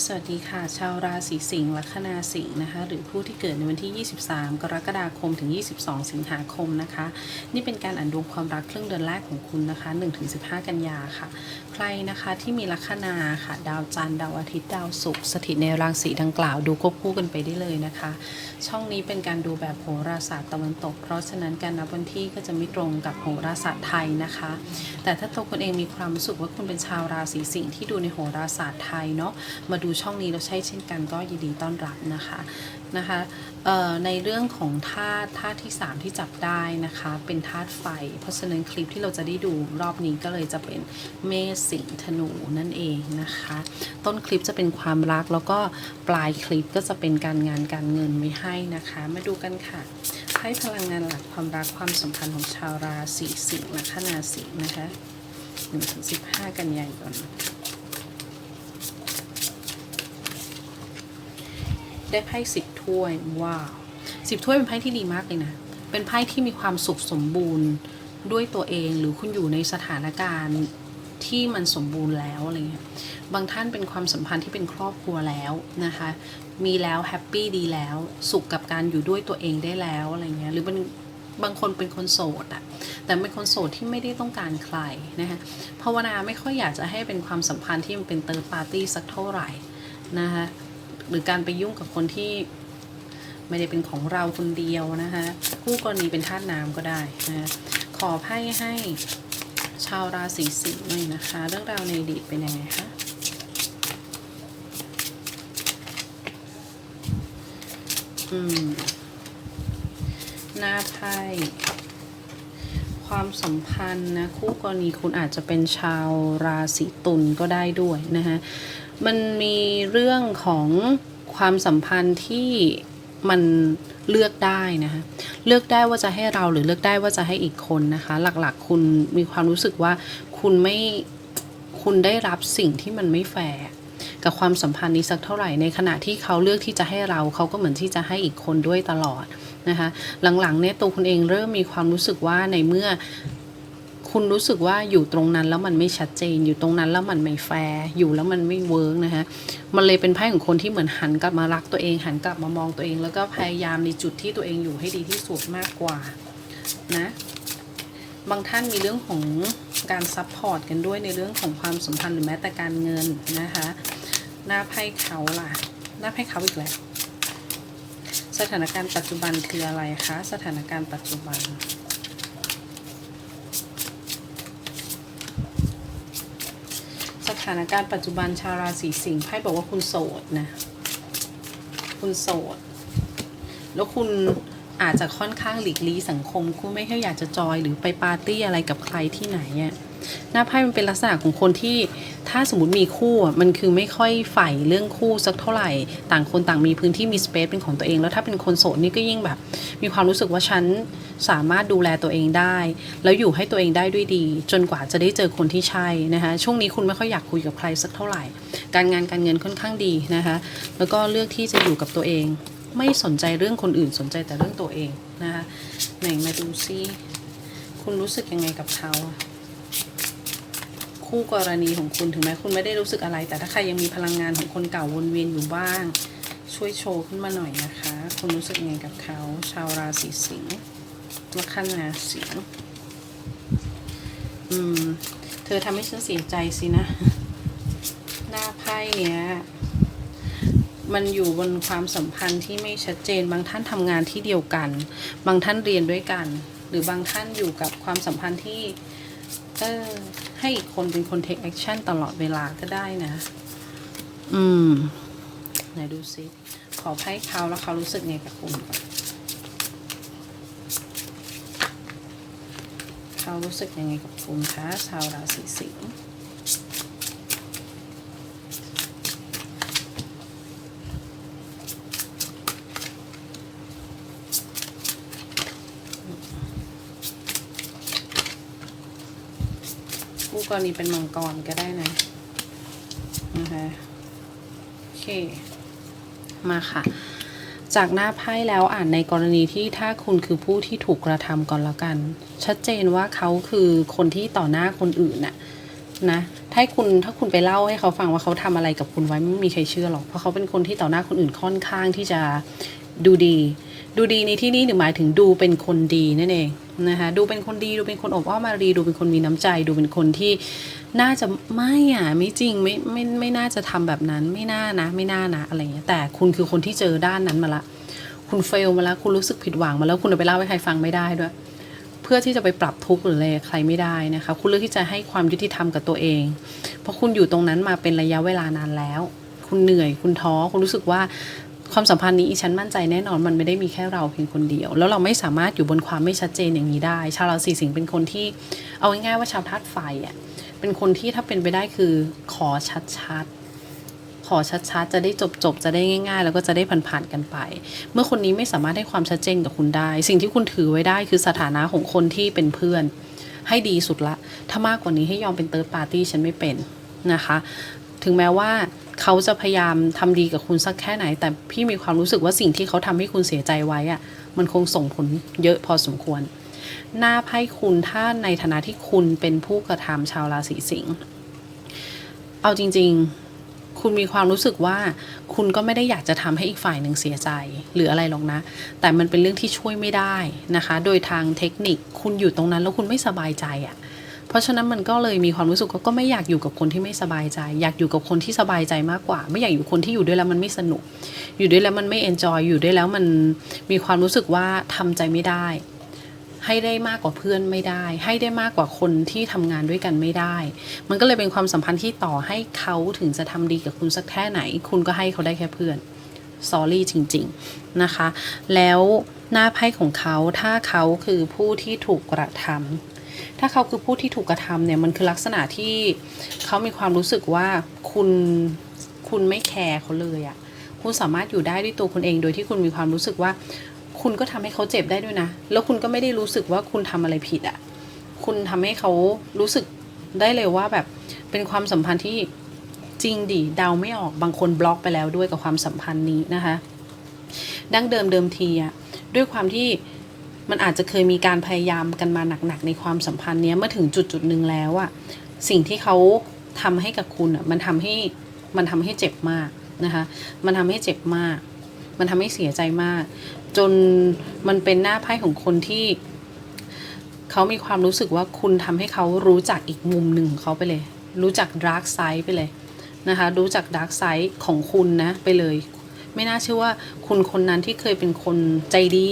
สวัสดีค่ะ ชาวราศีสิงห์ลัคนาสิงห์นะคะ หรือผู้ที่เกิดในวันที่ 23 กรกฎาคมถึง 22 สิงหาคมนะคะ นี่เป็นการอ่านดวงความรักครึ่งเดือนแรกของคุณนะคะ 1-15 กันยาค่ะ ใครนะคะที่มีลัคนาค่ะ ดาวจันทร์ดาวอาทิตย์ดาวศุกร์สถิตในราศีดังกล่าวดูควบคู่กันไปได้เลยนะคะ ช่องนี้เป็นการดูแบบโหราศาสตร์ตะวันตก เพราะฉะนั้นการนับวันที่ก็จะไม่ตรงกับโหราศาสตร์ไทยนะคะ แต่ถ้าตัวคุณเองมีความรู้สึกว่าคุณเป็นชาวราศีสิงห์ที่ดูในโหราศาสตร์ไทยเนาะมาดูช่องนี้แล้วใช่เช่นกันก็ยินดีต้อนรับนะคะนะคะในเรื่องของธาตุธาตุที่ 3 ที่จับได้นะคะเป็นธาตุไฟ เพราะฉะนั้นคลิปที่เราจะได้ดูรอบนี้ก็เลยจะเป็นเมษสิงธนูนั่นเองนะคะ ต้นคลิปจะเป็นความรักแล้วก็ปลายคลิปก็จะเป็นการงานการเงินไม่ให้นะคะ มาดูกันค่ะให้พลังงานหลักความรักความสัมพันธ์ของชาวราศีสิงห์และคนาสิงห์นะคะ1ถึง15 กันยายน ได้ไพ่สิบถ้วยว้าวสิบถ้วยเป็นไพ่ที่ดีมากเลยนะ เป็นไพ่ที่มีความสุขสมบูรณ์ด้วยตัวเองหรือคุณอยู่ในสถานการณ์ที่มันสมบูรณ์แล้วอะไรเงี้ย บางท่านเป็นความสัมพันธ์ที่เป็นครอบครัวแล้วนะคะ มีแล้วแฮปปี้ดีแล้ว สุขกับการอยู่ด้วยตัวเองได้แล้วอะไรเงี้ย หรือเป็นบางคนเป็นคนโสดอะแต่เป็นคนโสดที่ไม่ได้ต้องการใครนะคะภาวนาไม่ค่อยอยากจะให้เป็นความสัมพันธ์ที่มันเป็นเติร์ดปาร์ตี้สักเท่าไหร่นะคะ หรือการไปยุ่งกับคนที่ไม่ได้เป็นของเราคนเดียวนะคะคู่กรณีเป็นธาตุน้ำก็ได้นะขอไพ่ให้ชาวราศีสิงห์หน่อยนะคะ เรื่องราวในอดีตเป็นยังไงคะอืมหน้าไพ่ความสัมพันธ์นะคู่กรณีคุณอาจจะเป็นชาวราศีตุลก็ได้ด้วยนะคะ มันมีเรื่องของความสัมพันธ์ที่มันเลือกได้นะคะเลือกได้ว่าจะให้เราหรือเลือกได้ว่าจะให้อีกคนนะคะ หลักๆ คุณมีความรู้สึกว่าคุณไม่คุณได้รับสิ่งที่มันไม่แฟร์กับความสัมพันธ์นี้สักเท่าไหร่ในขณะที่เขาเลือกที่จะให้เราเขาก็เหมือนที่จะให้อีกคนด้วยตลอดนะคะ หลังๆเนี่ยตัวคุณเองเริ่มมีความรู้สึกว่าในเมื่อ คุณรู้สึกว่าอยู่ตรงนั้นแล้วมันไม่ชัดเจน อยู่ตรงนั้นแล้วมันไม่แฟร์อยู่แล้วมันไม่เวิร์กนะคะมันเลยเป็นไพ่ของคนที่เหมือนหันกลับมารักตัวเอง หันกลับมามองตัวเอง แล้วก็พยายามในจุดที่ตัวเองอยู่ให้ดีที่สุดมากกว่านะบางท่านมีเรื่องของการซัพพอร์ตกันด้วยในเรื่องของความสัมพันธ์หรือแม้แต่การเงินนะคะหน้าไพ่เขาล่ะ หน้าไพ่เขาอีกแล้วสถานการณ์ปัจจุบันคืออะไรคะ สถานการณ์ปัจจุบัน ส ถานการณ์ปัจจุบันชาวราศีสิงห์ไพ่บอกว่าคุณโสดนะ คุณโสด แล้วคุณอาจจะค่อนข้างหลีกลี่สังคม คุณไม่ค่อยอยากจะจอยหรือไปปาร์ตี้อะไรกับใครที่ไหนอะ่ะหน้าไพ่มันเป็นลักษณะของคนที่ถ้าสมมติมีคู่มันคือไม่ค่อยใฝ่เรื่องคู่สักเท่าไหร่ ต่างคนต่างมีพื้นที่มีสเปซเป็นของตัวเอง แล้วถ้าเป็นคนโสดนี่ก็ยิ่งแบบ มีความรู้สึกว่าฉัน สามารถดูแลตัวเองได้ แล้วอยู่ให้ตัวเองได้ด้วยดี จนกว่าจะได้เจอคนที่ใช่นะคะช่วงนี้คุณไม่ค่อยอยากคุยกับใครสักเท่าไหร่ การงานการเงินค่อนข้างดีนะคะแล้วก็เลือกที่จะอยู่กับตัวเอง ไม่สนใจเรื่องคนอื่นสนใจแต่เรื่องตัวเองนะคะไหนมาดูซิคุณรู้สึกยังไงกับเขาคู่กรณีของคุณถึงแม้คุณไม่ได้รู้สึกอะไร แต่ถ้าใครยังมีพลังงานของคนเก่าวนเวียนอยู่บ้าง ช่วยโชว์ขึ้นมาหน่อยนะคะ คุณรู้สึกยังไงกับเขา ชาวราศีสิงห์ ลัคนาสิงอืม เธอทำให้ฉันเสียใจสินะ หน้าไพ่เนี้ย มันอยู่บนความสัมพันธ์ที่ไม่ชัดเจน บางท่านทำงานที่เดียวกัน บางท่านเรียนด้วยกัน หรือบางท่านอยู่กับความสัมพันธ์ที่ เออ ให้อีกคนเป็นคน take action ตลอดเวลาก็ได้นะ อืม ไหนดูซิ ขอไพ่เขาแล้วเขารู้สึกไงกับคุณก่อน เขารู้สึกยังไงกับคุณคะชาวราศีสิงห์คู่กรณีเป็นมังกรก็ได้นะนะคะโอเค มาค่ะ จากหน้าไพ่แล้วอ่านในกรณีที่ถ้าคุณคือผู้ที่ถูกกระทำก่อนแล้วกัน ชัดเจนว่าเขาคือคนที่ต่อหน้าคนอื่นน่ะนะถ้าคุณถ้าคุณไปเล่าให้เขาฟังว่าเขาทำอะไรกับคุณไว้ไม่มีใครเชื่อหรอกเพราะเขาเป็นคนที่ต่อหน้าคนอื่นค่อนข้างที่จะดูดี ดูดีในที่นี้หมายถึงดูเป็นคนดีนั่นเองนะคะดูเป็นคนดีดูเป็นคนอบอ้อมอารีดูเป็นคนมีน้ำใจ ดูเป็นคนที่น่าจะไม่อะไม่จริงไม่ไม่ไม่น่าจะทำแบบนั้นไม่น่านะ ไม่น่านะอะไรเงี้ยแต่คุณคือคนที่เจอด้านนั้นมาละ คุณเฟลมาแล้วคุณรู้สึกผิดหวังมาแล้วคุณเอาไปเล่าให้ใครฟังไม่ได้ด้วย พื่อที่จะไปปรับทุกข์หรืออะไรใครไม่ได้นะคะ คุณเลือกที่จะให้ความยุติธรรมกับตัวเอง เพราะคุณอยู่ตรงนั้นมาเป็นระยะเวลานานแล้ว คุณเหนื่อย คุณท้อ คุณรู้สึกว่าความสัมพันธ์นี้อีฉันมั่นใจแน่นอนมันไม่ได้มีแค่เราเพียงคนเดียว แล้วเราไม่สามารถอยู่บนความไม่ชัดเจนอย่างนี้ได้ ชาวราศีสิงห์เป็นคนที่เอาง่ายๆว่าชาวธาตุไฟอะเป็นคนที่ถ้าเป็นไปได้คือขอชัดๆ อชัดๆ จะได้จบๆ จะได้ง่าย ๆ แล้วก็จะได้ผ่านๆกันไป เมื่อคนนี้ไม่สามารถให้ความชัดเจนกับคุณได้ สิ่งที่คุณถือไว้ได้คือสถานะของคนที่เป็นเพื่อน ให้ดีสุดละ ถ้ามากกว่านี้ให้ยอมเป็นเติร์ดปาร์ตี้ฉันไม่เป็นนะคะ ถึงแม้ว่าเขาจะพยายามทำดีกับคุณสักแค่ไหน แต่พี่มีความรู้สึกว่าสิ่งที่เขาทำให้คุณเสียใจไว้อะมันคงส่งผลเยอะพอสมควร หน้าไพ่คุณถ้าในฐานะที่คุณเป็นผู้กระทำชาวราศีสิงห์เอาจริง ๆ คุณมีความรู้สึกว่าคุณก็ไม่ได้อยากจะทำให้อีกฝ่ายหนึ่งเสียใจหรืออะไรหรอกนะ แต่มันเป็นเรื่องที่ช่วยไม่ได้นะคะ โดยทางเทคนิคคุณอยู่ตรงนั้นแล้วคุณไม่สบายใจอะ่ะเพราะฉะนั้นมันก็เลยมีความรู้สึกว่าก็ไม่อยากอยู่กับคนที่ไม่สบายใจ อยากอยู่กับคนที่สบายใจมากกว่า ไม่อยากอยู่คนที่อยู่ด้วยแล้วมันไม่สนุก อยู่ด้วยแล้วมันไม่เอนจอยอยู่ด้วยแล้วมันมีความรู้สึกว่าทำใจไม่ได้ ให้ได้มากกว่าเพื่อนไม่ได้ ให้ได้มากกว่าคนที่ทำงานด้วยกันไม่ได้ มันก็เลยเป็นความสัมพันธ์ที่ต่อให้เขาถึงจะทำดีกับคุณสักแค่ไหน คุณก็ให้เขาได้แค่เพื่อน s อรี่จริง ๆ นะคะ แล้วหน้าไพ่ของเขาถ้าเขาคือผู้ที่ถูกกระทำถ้าเขาคือผู้ที่ถูกกระทำเนี่ยมันคือลักษณะที่เขามีความรู้สึกว่าคุณคุณไม่แคร์เขาเลยอะคุณสามารถอยู่ได้ด้วยตัวคุณเองโดยที่คุณมีความรู้สึกว่า คุณก็ทำให้เขาเจ็บได้ด้วยนะ แล้วคุณก็ไม่ได้รู้สึกว่าคุณทำอะไรผิดอะ่ะ คุณทำให้เขารู้สึกได้เลยว่าแบบเป็นความสัมพันธ์ที่จริงดิเดาไม่ออกบางคนบล็อกไปแล้วด้วยกับความสัมพันธ์นี้นะคะ ดั้งเดิมเดิมทีอะด้วยความที่มันอาจจะเคยมีการพยายามกันมาหนักๆในความสัมพันธ์เนี้ยเมื่อถึงจุดจุดหนึ่งแล้วอะสิ่งที่เขาทำให้กับคุณอะมันทำให้มันทำให้เจ็บมากนะคะ มันทำให้เจ็บมาก มันทำให้เสียใจมาก จนมันเป็นหน้าไพ่ของคนที่เขามีความรู้สึกว่าคุณทำให้เขารู้จักอีกมุมหนึ่งของเขาไปเลย รู้จักดาร์กไซด์ไปเลยนะคะ รู้จักดาร์กไซด์ของคุณนะไปเลย ไม่น่าเชื่อว่าคุณคนนั้นที่เคยเป็นคนใจดี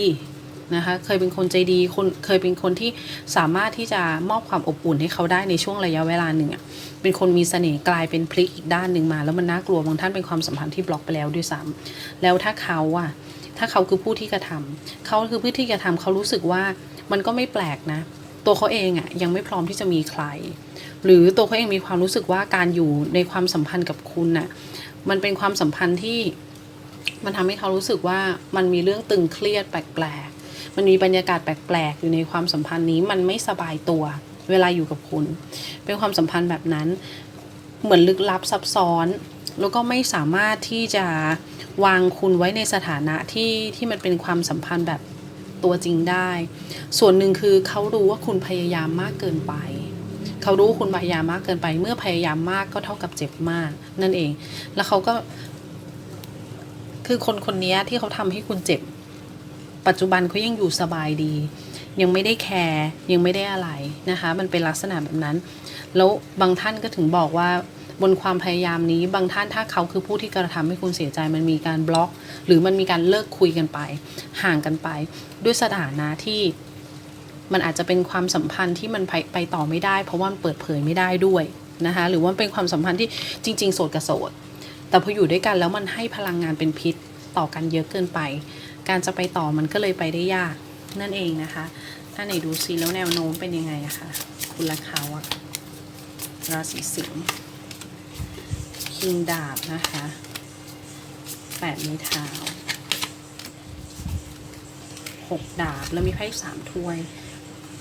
นะคะ เคยเป็นคนใจดีคนเคยเป็นคนที่สามารถที่จะมอบความอบอุ่นให้เขาได้ในช่วงระยะเวลาหนึ่งอะเป็นคนมีเสน่ห์กลายเป็นพลิกอีกด้านหนึ่งมา แล้วมันน่ากลัวบางท่านเป็นความสัมพันธ์ที่บล็อกไปแล้วด้วยซ้ำแล้วถ้าเขาอะถ้าเขาคือผู้ที่กระทำเขาคือผู้ที่กระทำเขารู้สึกว่ามันก็ไม่แปลกนะ ตัวเขาเองอะยังไม่พร้อมที่จะมีใคร หรือตัวเขาเองมีความรู้สึกว่าการอยู่ในความสัมพันธ์กับคุณน่ะ มันเป็นความสัมพันธ์ที่มันทำให้เขารู้สึกว่ามันมีเรื่องตึงเครียดแปลก มันมีบรรยากาศแปลกๆ อยู่ในความสัมพันธ์นี้มันไม่สบายตัว เวลาอยู่กับคุณ เป็นความสัมพันธ์แบบนั้น เหมือนลึกลับซับซ้อน แล้วก็ไม่สามารถที่จะวางคุณไว้ในสถานะที่ที่มันเป็นความสัมพันธ์แบบตัวจริงได้ ส่วนหนึ่งคือเขารู้ว่าคุณพยายามมากเกินไปเขารู้คุณพยายามมากเกินไป เมื่อพยายามมากก็เท่ากับเจ็บมาก นั่นเอง แล้วเขาก็ คือคนคนนี้ที่เขาทำให้คุณเจ็บ ปัจจุบันเขายังอยู่สบายดี ยังไม่ได้แคร์ยังไม่ได้อะไรนะคะ มันเป็นลักษณะแบบนั้น แล้วบางท่านก็ถึงบอกว่าบนความพยายามนี้บางท่านถ้าเขาคือผู้ที่กระทำให้คุณเสียใจมันมีการบล็อก หรือมันมีการเลิกคุยกันไป ห่างกันไป ด้วยสถานะที่มันอาจจะเป็นความสัมพันธ์ที่มันไปไปต่อไม่ได้ เพราะว่ามันเปิดเผยไม่ได้ด้วยนะคะหรือว่าเป็นความสัมพันธ์ที่จริง ๆ โสดกับโสดแต่พออยู่ด้วยกันแล้วมันให้พลังงานเป็นพิษต่อกันเยอะเกินไป การจะไปต่อมันก็เลยไปได้ยากนั่นเองนะคะ ถ้าไหนดูซิแล้วแนวโน้มเป็นยังไงอะคะคุณละเขาอะราศีสิงห์คิงดาบนะคะแปดไม้เท้าหกดาบแล้วมีไพ่สามถ้วย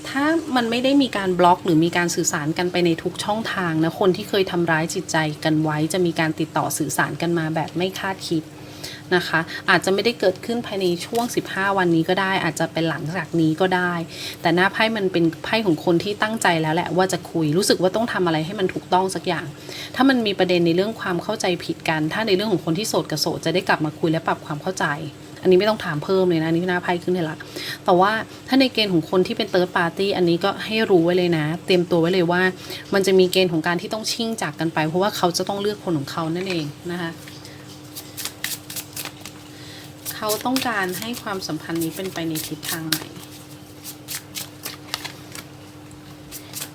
ถ้ามันไม่ได้มีการบล็อกหรือมีการสื่อสารกันไปในทุกช่องทางนะ คนที่เคยทำร้ายจิตใจกันไว้จะมีการติดต่อสื่อสารกันมาแบบไม่คาดคิด นะคะ อาจจะไม่ได้เกิดขึ้นภายในช่วง 15 วันนี้ก็ได้ อาจจะเป็นหลังจากนี้ก็ได้ แต่หน้าไพ่มันเป็นไพ่ของคนที่ตั้งใจแล้วแหละว่าจะคุยรู้สึกว่าต้องทำอะไรให้มันถูกต้องสักอย่าง ถ้ามันมีประเด็นในเรื่องความเข้าใจผิดกัน ถ้าในเรื่องของคนที่โสดกับโสดจะได้กลับมาคุยและปรับความเข้าใจอันนี้ไม่ต้องถามเพิ่มเลยนะอันนี่หน้าไพ่ขึ้นเลยละแต่ว่าถ้าในเกณฑ์ของคนที่เป็นเติร์ดปาร์ตี้อันนี้ก็ให้รู้ไว้เลยนะ เตรียมตัวไว้เลยว่า มันจะมีเกณฑ์ของการที่ต้องชิ่งจากกันไป เพราะว่าเขาจะต้องเลือกคนของเขานั่นเองนะคะ เขาต้องการให้ความสัมพันธ์นี้เป็นไปในทิศทางไหน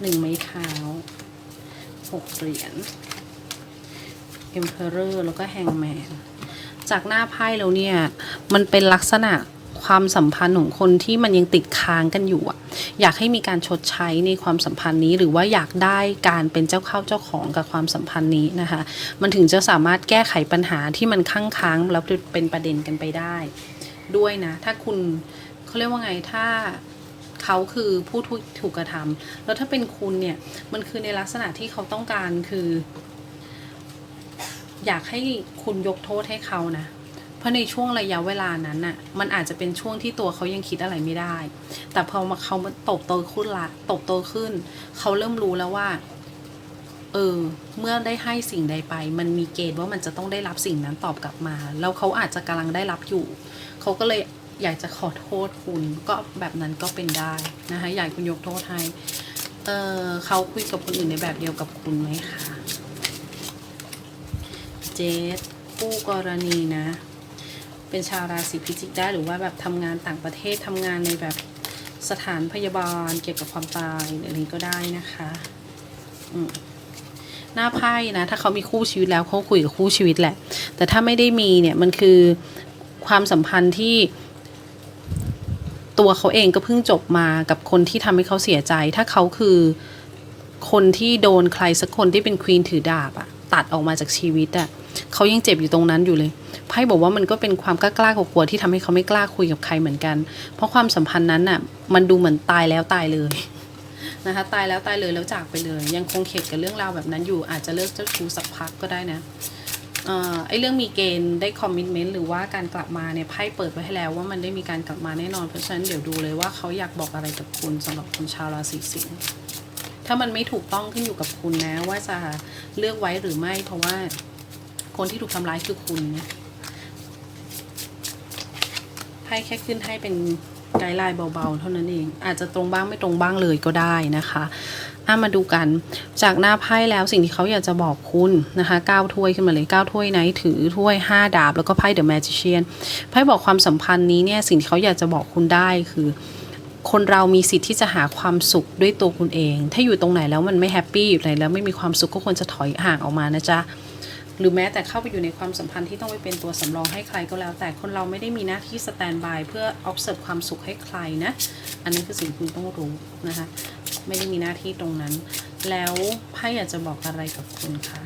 หนึ่งไม้เท้าหกเหรียญ Emperor แล้วก็ Hangman จากหน้าไพ่แล้วเนี่ย มันเป็นลักษณะความสัมพันธ์ของคนที่มันยังติดค้างกันอยู่อะ อยากให้มีการชดใช้ในความสัมพันธ์นี้ หรือว่าอยากได้การเป็นเจ้าเข้าเจ้าของกับความสัมพันธ์นี้นะคะ มันถึงจะสามารถแก้ไขปัญหาที่มันค้างค้างแล้วเป็นประเด็นกันไปได้ ด้วยนะ ถ้าคุณเขาเรียกว่าไงถ้าเขาคือผู้ถูกกระทำแล้วถ้าเป็นคุณเนี่ยมันคือในลักษณะที่เขาต้องการคือ อยากให้คุณยกโทษให้เขานะ ราะในช่วงระยะเวลานั้นน่ะ มันอาจจะเป็นช่วงที่ตัวเขายังคิดอะไรไม่ได้ แต่พอมาเขามาโตโตขึ้นละโตโตขึ้น เขาเริ่มรู้แล้วว่า เออ เมื่อได้ให้สิ่งใดไป มันมีเกณฑ์ว่ามันจะต้องได้รับสิ่งนั้นตอบกลับมา แล้วเขาอาจจะกำลังได้รับอยู่ เขาก็เลยอยากจะขอโทษคุณ ก็แบบนั้นก็เป็นได้นะคะอยากคุณยกโทษให้เออเขาคุยกับคนอื่นในแบบเดียวกับคุณไหมคะ เจสคู่กรณีนะ เป็นชาวราศีพิจิกได้หรือว่าแบบทำงานต่างประเทศทำงานในแบบสถานพยาบาลเกี่ยวกับความตายอะไรก็ได้นะคะหน้าไพ่นะ ถ้าเขามีคู่ชีวิตแล้วเขาคุยกับคู่ชีวิตแหละ แต่ถ้าไม่ได้มีเนี่ยมันคือความสัมพันธ์ที่ตัวเขาเองก็เพิ่งจบมากับคนที่ทำให้เขาเสียใจ ถ้าเขาคือคนที่โดนใครสักคนที่เป็นควีนถือดาบอะตัดออกมาจากชีวิตอะเขายังเจ็บอยู่ตรงนั้นอยู่เลย ไพ่บอกว่ามันก็เป็นความกล้ากล้ากลัวที่ทำให้เขาไม่กล้าคุยกับใครเหมือนกัน เพราะความสัมพันธ์นั้นน่ะมันดูเหมือนตายแล้วตายเลยนะคะตายแล้วตายเลยแล้วจากไปเลย ยังคงเข็ดกับเรื่องราวแบบนั้นอยู่ อาจจะเลิกเจ้าชู้สักพักก็ได้นะอไอ้เรื่องมีเกณฑ์ได้คอมมิชเมนต์หรือว่าการกลับมาเนี่ยไพ่เปิดไว้ให้แล้วว่ามันได้มีการกลับมาแน่นอน เพราะฉะนั้นเดี๋ยวดูเลยว่าเขาอยากบอกอะไรกับคุณสำหรับคนชาวราศีสิงห์ถ้ามันไม่ถูกต้องขึ้นอยู่กับคุณนะ ว่าจะเลือกไว้หรือไม่เพราะว่าคนที่ถูกทำร้ายคือคุณนะ ไพ่แค่ขึ้นให้เป็นไกด์ไลน์เบาๆ เท่านั้นเอง อาจจะตรงบ้างไม่ตรงบ้างเลยก็ได้นะคะอะมาดูกัน จากหน้าไพ่แล้วสิ่งที่เขาอยากจะบอกคุณนะคะก้าถ้วยขึ้นมาเลยเก้าถ้วยไหนถือถ้วยห้าดาบ แล้วก็ไพ่เดอะแมจิเชียนไพ่บอกความสัมพันธ์นี้เนี่ยสิ่งที่เขาอยากจะบอกคุณได้คือ คนเรามีสิทธิ์ที่จะหาความสุขด้วยตัวคุณเอง ถ้าอยู่ตรงไหนแล้วมันไม่แฮปปี้อยู่ไหนแล้วไม่มีความสุขก็ควรจะถอยห่างออกมานะจ๊ะ หรือแม้แต่เข้าไปอยู่ในความสัมพันธ์ที่ต้องไปเป็นตัวสำรองให้ใครก็แล้ว แต่คนเราไม่ได้มีหน้าที่สแตนบายเพื่อ observe ความสุขให้ใครนะ อันนี้คือสิ่งที่คุณต้องรู้นะคะ ไม่ได้มีหน้าที่ตรงนั้น แล้วไพ่อยากจะบอกอะไรกับคุณคะ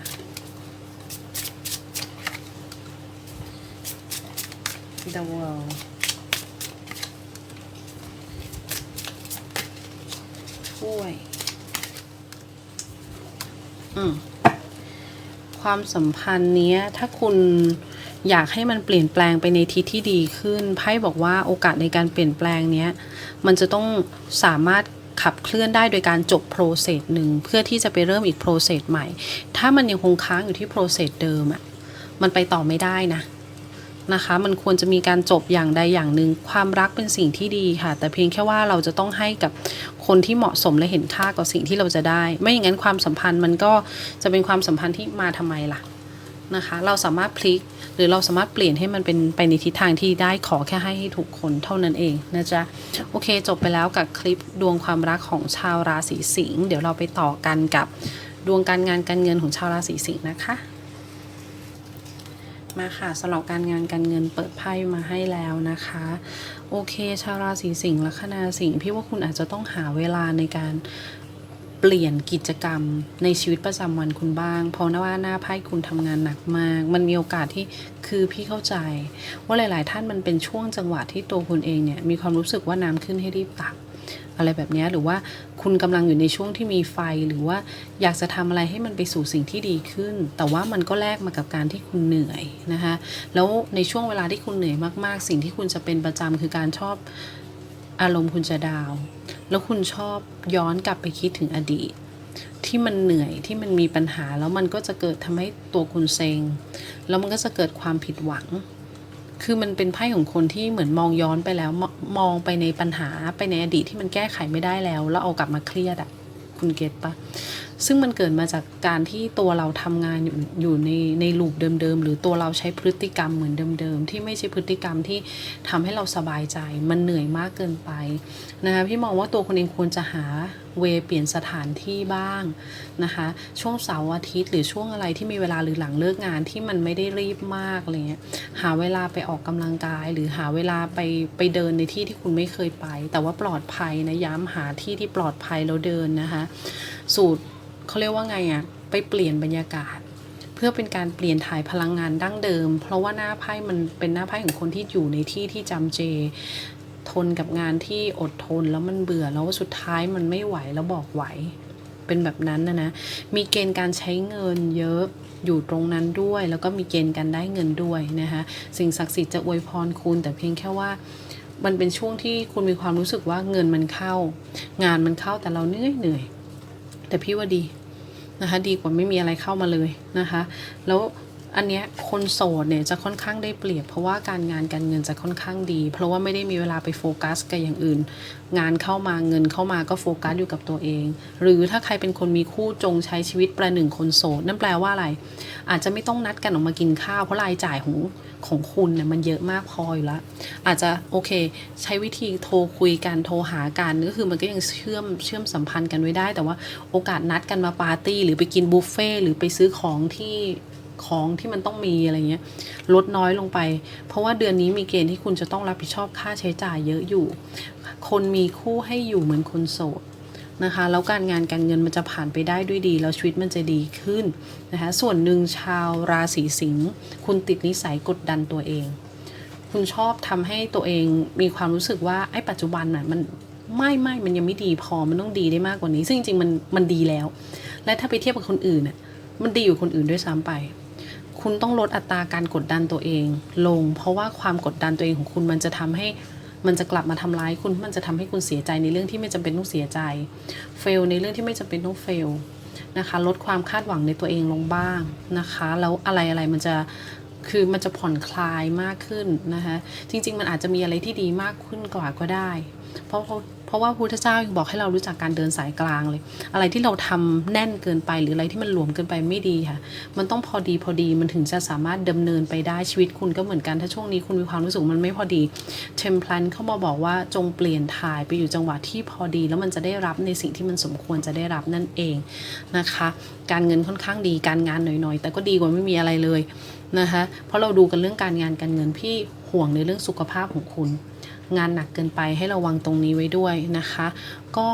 The world ถ้วย อืม ความสัมพันธ์เนี้ยถ้าคุณอยากให้มันเปลี่ยนแปลงไปในทิศที่ดีขึ้นไพ่บอกว่าโอกาสในการเปลี่ยนแปลงเนี้ยมันจะต้องสามารถขับเคลื่อนได้โดยการจบโปรเซสหนึ่งเพื่อที่จะไปเริ่มอีกโปรเซสใหม่ ถ้ามันยังคงค้างอยู่ที่โปรเซสเดิมอะ่ะมันไปต่อไม่ได้นะ นะคะ มันควรจะมีการจบอย่างใดอย่างหนึ่งความรักเป็นสิ่งที่ดีค่ะ แต่เพียงแค่ว่าเราจะต้องให้กับคนที่เหมาะสมและเห็นค่ากับสิ่งที่เราจะได้ ไม่อย่างนั้นความสัมพันธ์มันก็จะเป็นความสัมพันธ์ที่มาทำไมล่ะนะคะ เราสามารถพลิกหรือเราสามารถเปลี่ยนให้มันเป็นไปในทิศทางที่ได้ขอแค่ให้ให้ถูกคนเท่านั้นเองนะจ๊ะโอเค จบไปแล้วกับคลิปดวงความรักของชาวราศีสิงห์เดี๋ยวเราไปต่อกันกับดวงการงานการเงินของชาวราศีสิงห์นะคะ มาค่ะสำหรับการงานการเงินเปิดไพ่มาให้แล้วนะคะ โอเค ชาวราศีสิงห์ลัคนาสิงห์พี่ว่าคุณอาจจะต้องหาเวลาในการเปลี่ยนกิจกรรมในชีวิตประจำวันคุณบ้าง เพราะว่าหน้าไพ่คุณทำงานหนักมาก มันมีโอกาสที่คือพี่เข้าใจ ว่าหลาย ๆ ท่านมันเป็นช่วงจังหวะที่ตัวคุณเองเนี่ยมีความรู้สึกว่าน้ำขึ้นให้รีบตัก อะไรแบบนี้หรือว่าคุณกำลังอยู่ในช่วงที่มีไฟหรือว่าอยากจะทำอะไรให้มันไปสู่สิ่งที่ดีขึ้น แต่ว่ามันก็แลกมากับการที่คุณเหนื่อยนะคะแล้วในช่วงเวลาที่คุณเหนื่อยมาก ๆ สิ่งที่คุณจะเป็นประจำคือการชอบอารมณ์คุณจะดาว แล้วคุณชอบย้อนกลับไปคิดถึงอดีต ที่มันเหนื่อยที่มันมีปัญหาแล้วมันก็จะเกิดทำให้ตัวคุณเซ็งแล้วมันก็จะเกิดความผิดหวัง คือมันเป็นไพ่ของคนที่เหมือนมองย้อนไปแล้วมมองไปในปัญหาไปในอดีตที่มันแก้ไขไม่ได้แล้ว แล้วเอากลับมาเครียดอะคุณเก็ตปะ ซึ่งมันเกิดมาจากการที่ตัวเราทำงานอยู่อยู่ในในลูปเดิมๆ หรือตัวเราใช้พฤติกรรมเหมือนเดิมๆ ที่ไม่ใช่พฤติกรรมที่ทำให้เราสบายใจ มันเหนื่อยมากเกินไปนะคะพี่มองว่าตัวคนเองควรจะหาเวเปลี่ยนสถานที่บ้างนะคะช่วงเสาร์อาทิตย์หรือช่วงอะไรที่มีเวลาหรือหลังเลิกงานที่มันไม่ได้รีบมากอะไรเงี้ยหาเวลาไปออกกำลังกาย หรือหาเวลาไปไปเดินในที่ที่คุณไม่เคยไป แต่ว่าปลอดภัยนะย้ำหาที่ที่ปลอดภัยแล้วเดินนะคะสูตร เขาเรียกว่าไงอะไปเปลี่ยนบรรยากาศ เพื่อเป็นการเปลี่ยนถ่ายพลังงานดั้งเดิม เพราะว่าหน้าไพ่มันเป็นหน้าไพ่ของคนที่อยู่ในที่ที่จำเจ ทนกับงานที่อดทนแล้วมันเบื่อแล้วสุดท้ายมันไม่ไหวแล้วบอกไหวเป็นแบบนั้นนะนะมีเกณฑ์การใช้เงินเยอะอยู่ตรงนั้นด้วย แล้วก็มีเกณฑ์การได้เงินด้วยนะคะสิ่งศักดิ์สิทธิ์จะอวยพรคุณ แต่เพียงแค่ว่ามันเป็นช่วงที่คุณมีความรู้สึกว่าเงินมันเข้า งานมันเข้าแต่เราเหนื่อยเหนื่อยแต่พี่ว่าดี นะคะ ดีกว่าไม่มีอะไรเข้ามาเลยนะคะ แล้ว อันเนี้ยคนโสดเนี่ยจะค่อนข้างได้เปรียบ เพราะว่าการงานการเงินจะค่อนข้างดี เพราะว่าไม่ได้มีเวลาไปโฟกัสกับอย่างอื่น งานเข้ามาเงินเข้ามาก็โฟกัสอยู่กับตัวเอง หรือถ้าใครเป็นคนมีคู่จงใช้ชีวิตประหนึ่งคนโสดนั่นแปลว่าอะไร อาจจะไม่ต้องนัดกันออกมากินข้าวเพราะรายจ่ายของของคุณเนี่ยมันเยอะมากพออยู่แล้วอาจจะโอเค ใช้วิธีโทรคุยกันโทรหากันก็คือมันก็ยังเชื่อมเชื่อมสัมพันธ์กันไว้ได้ แต่ว่าโอกาสนัดกันมาปาร์ตี้หรือไปกินบุฟเฟ่หรือไปซื้อของที่ ของที่มันต้องมีอะไรเงี้ยลดน้อยลงไป เพราะว่าเดือนนี้มีเกณฑ์ที่คุณจะต้องรับผิดชอบค่าใช้จ่ายเยอะอยู่ คนมีคู่ให้อยู่เหมือนคนโสดนะคะแล้วการงานการเงินมันจะผ่านไปได้ด้วยดี แล้วชีวิตมันจะดีขึ้นนะคะส่วนหนึ่งชาวราศีสิงห์คุณติดนิสัยกดดันตัวเอง คุณชอบทำให้ตัวเองมีความรู้สึกว่าไอ้ปัจจุบันน่ะมันไม่ไม่มันยังไม่ดีพอมันต้องดีได้มากกว่านี้ ซึ่งจริงๆมันมันดีแล้ว และถ้าไปเทียบกับคนอื่นน่ะมันดีอยู่คนอื่นด้วยซ้ำไป คุณต้องลดอัตราการกดดันตัวเองลง เพราะว่าความกดดันตัวเองของคุณมันจะทำให้มันจะกลับมาทำร้ายคุณ มันจะทำให้คุณเสียใจในเรื่องที่ไม่จำเป็นต้องเสียใจเฟลในเรื่องที่ไม่จำเป็นต้องเฟลนะคะ ลดความคาดหวังในตัวเองลงบ้างนะคะ แล้วอะไรอะไรมันจะคือมันจะผ่อนคลายมากขึ้นนะคะ จริง ๆ มันอาจจะมีอะไรที่ดีมากขึ้นกว่าก็ได้ เพราะเพราะว่าพุทธเจ้ายังบอกให้เรารู้จักการเดินสายกลางเลย อะไรที่เราทำแน่นเกินไปหรืออะไรที่มันหลวมเกินไปไม่ดีค่ะ มันต้องพอดีพอดีมันถึงจะสามารถดำเนินไปได้ชีวิตคุณก็เหมือนกันถ้าช่วงนี้คุณมีความรู้สึกมันไม่พอดีเทมเพลันเข้ามาบอกว่าจงเปลี่ยนถ่ายไปอยู่จังหวะที่พอดี แล้วมันจะได้รับในสิ่งที่มันสมควรจะได้รับนั่นเองนะคะ การเงินค่อนข้างดีการงานหน่อยๆ แต่ก็ดีกว่าไม่มีอะไรเลยนะคะเพราะเราดูกันเรื่องการงานการเงินพี่ห่วงในเรื่องสุขภาพของคุณ งานหนักเกินไปให้ระวังตรงนี้ไว้ด้วยนะคะ ก็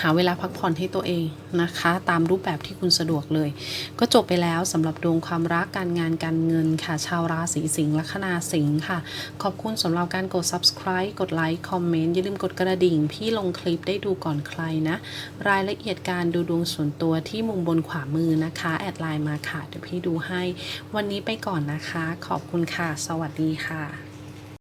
หาเวลาพักผ่อนให้ตัวเองนะคะ ตามรูปแบบที่คุณสะดวกเลย ก็จบไปแล้วสำหรับดวงความรักการงานการเงินค่ะ ชาวราศีสิงห์ลัคนาสิงห์ค่ะ ขอบคุณสำหรับการกด subscribe กดไลค์คอมเมนต์อย่าลืมกดกระดิ่ง พี่ลงคลิปได้ดูก่อนใครนะ รายละเอียดการดูดวงส่วนตัวที่มุมบนขวามือนะคะ แอดไลน์มาค่ะเดี๋ยวพี่ดูให้ วันนี้ไปก่อนนะคะ ขอบคุณค่ะ สวัสดีค่ะ